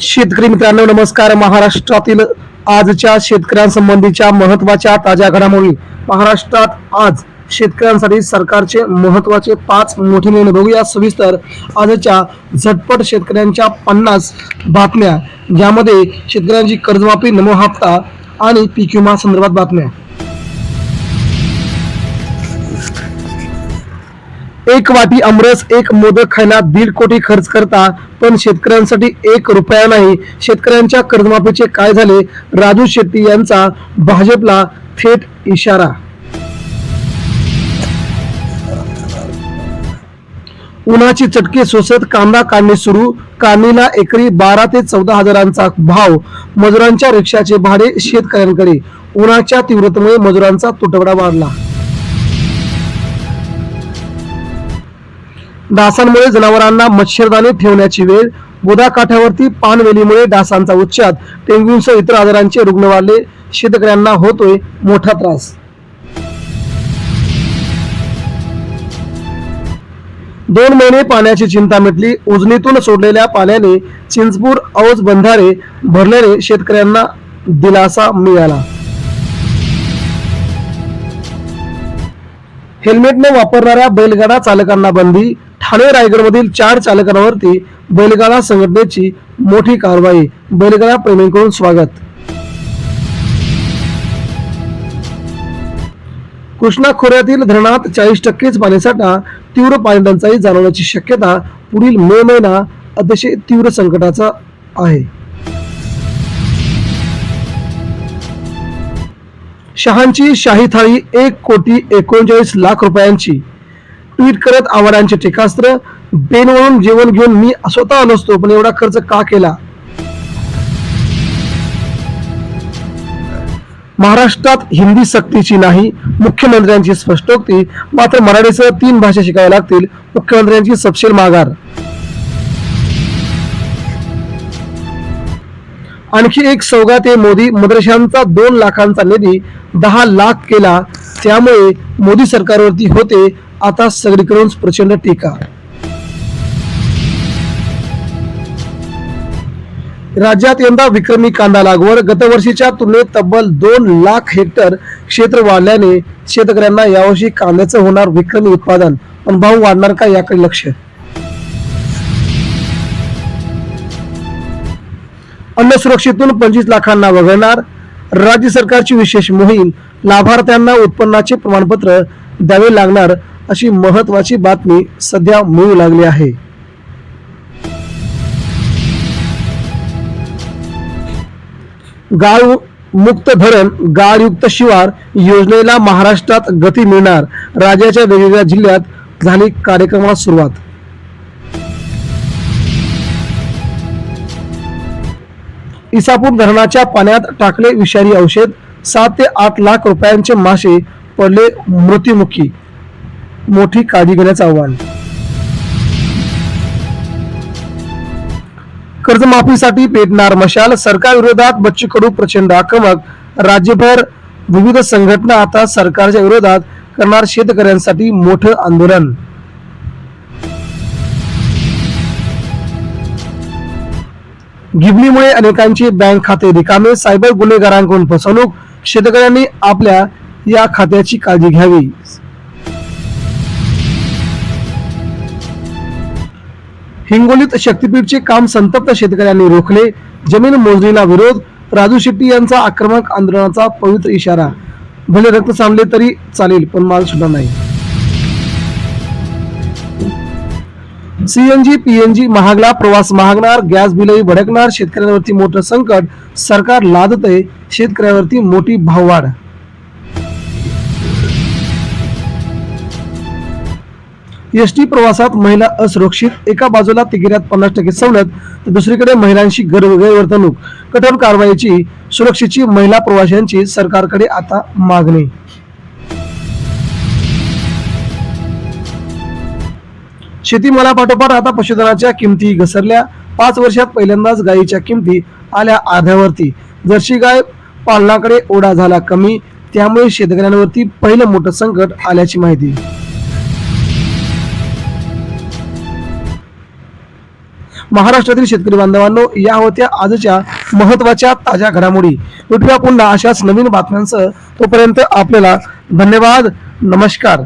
शेतकरी मित्रांनो नमस्कार. महाराष्ट्रातील आजच्या शेतकऱ्यांसंबंधीच्या महत्त्वाच्या ताज्या घडामोडी. महाराष्ट्रात आज शेतकऱ्यांसाठी सरकारचे महत्त्वाचे पाच मोठे निर्णय बघूया. सविस्तर आजच्या झटपट शेतकऱ्यांच्या पन्नास बातम्या. ज्यामध्ये शेतकऱ्यांची कर्जमाफी नमो हप्ता आणि पीक विमा संदर्भात बातम्या. एक वाटी अमरस एक मोदक खायला दीड कोटी खर्च करता पण शेतकऱ्यांसाठी एक रुपया नाही. शेतकऱ्यांच्या कर्जमाफीचे काय झाले? राजू शेट्टी यांचा भाजपला थेट इशारा. उन्हाची चटके सोसत कांदा काढणे सुरू. कांदीला एकरी बारा ते चौदा हजारांचा भाव. मजुरांच्या रिक्षाचे भाडे शेतकऱ्यांकडे. उन्हाच्या तीव्रतेमुळे मजुरांचा तुटवडा वाढला. डासांमुळे जनावरांना मच्छरदाणी ठेवण्याची वेळ बोधा काठावरती पानवेलीमुळे डासांचा उच्चात डेंग्यूसह इतर आजारांचे रुग्ण वाढले शेतकऱ्यांना होतोय मोठा त्रास. दोन महिने पाण्याची चिंता मिटली. उजनीतून सोडलेल्या पाण्याने चिंचपूर औज बंधारे भरल्याने शेतकऱ्यांना दिलासा मिळाला. हेल्मेट न वापरणाऱ्या बैलगाडा चालकांना बंदी ठाणे रायगडमधील चार चालकांवरती बैलगाडा संघटनेची मोठी कारवाई. बैलगाडा प्रेमींकडून स्वागत. कृष्णा खोऱ्यातील धरणात चाळीस टक्केच पाणीसाठा तीव्र पाणी टंचाई जाणवण्याची शक्यता पुढील मे महिना अतिशय तीव्र संकटाचा आहे. शहांची शाही थाळी एक कोटी एकोणचाळीस लाख रुपयांची. ट्विट करत आव्हाडांचे टीकास्त्र बेनवळून जेवण घेऊन मी स्वतः नसतो पण एवढा खर्च का केला? महाराष्ट्रात हिंदी सक्तीची नाही मुख्यमंत्र्यांची स्पष्टोक्ती मात्र मराठीसह तीन भाषा शिकाव्या लागतील मुख्यमंत्र्यांची सपशेल माघार. आणखी एक सौगाते मोदी मदरशांचा दोन लाखांचा निधी दहा लाख केला त्यामुळे मोदी सरकारवरती होते आता सगळीकडून प्रचंड टीका. राज्यात यंदा विक्रमी कांदा लागवड. गतवर्षीच्या तुलनेत तब्बल दोन लाख हेक्टर क्षेत्र वाढल्याने शेतकऱ्यांना यावर्षी कांद्याचं होणार विक्रमी उत्पादन. पण भाव वाढणार का याकडे लक्ष? अन्न सुरक्षेतून पंचवीस लाखांना वगळणार. राज्य सरकारची विशेष मोहीम. लाभार्थ्यांना उत्पन्नाचे प्रमाणपत्र द्यावे लागणार. अशी महत्वाची बातमी सध्या मिळू लागली आहे. गाळ मुक्त धरण गाळयुक्त शिवार योजनेला महाराष्ट्रात गती मिळणार राज्याच्या वेगवेगळ्या जिल्ह्यात झाली कार्यक्रमाला सुरुवात. इसापूर धरणाच्या पाण्यात टाकले विषारी औषध सात ते आठ लाख रुपयांचे मासे पडले मृत्युमुखी मोठी काळजी घेण्याचं आव्हान. कर्जमाफीसाठी पेटणार मशाल सरकार विरोधात बच्चू कडू प्रचंड आक्रमक. राज्यभर विविध संघटना आता सरकारच्या विरोधात करणार शेतकऱ्यांसाठी मोठं आंदोलन. गिबनीमुळे अनेकांचे बँक खाते रिकामे सायबर गुन्हेगारांकडून फसवणूक शेतकऱ्यांनी आपल्या या खात्याची काळजी घ्यावी. हिंगोलीत शक्तीपीठचे काम संतप्त शेतकऱ्यांनी रोखले. जमीन मोजणीला विरोध. राजू शेट्टी यांचा आक्रमक आंदोलनाचा पवित्र इशारा. भले रक्त सांडले तरी चालेल पण माल सुद्धा नाही. सीएनजी पीएनजी महागला प्रवास महागणार गॅस बिलही भडकणार शेतकऱ्यांवरती मोठं संकट सरकार लादत आहे शेतकऱ्यांवरती मोठी भाववाढ. एस टी प्रवासात महिला असुरक्षित एका बाजूला तिकिऱ्यात पन्नास टक्के सवलत तर दुसरीकडे महिलांशी गैरवर्तणूक. कठोर कारवाईची सुरक्षेची महिला प्रवाशांची सरकारकडे आता मागणी. शेतीमालापाठोपाठ आता पशुधनाच्या किमती घसरल्या. पाच वर्षात पहिल्यांदाच गायीच्या किमती आल्या आध्यावरती जर्सी गाय पालनाकडे ओढा झाला कमी त्यामुळे शेतकऱ्यांवरती पहिलं मोठं संकट आल्याची माहिती. महाराष्ट्रातील शेतकरी बांधवांनो या होत्या आजच्या महत्त्वाच्या ताज्या घडामोडी. भेटूया पुन्हा अशाच नवीन बातम्यांसह. तोपर्यंत आपल्याला धन्यवाद नमस्कार.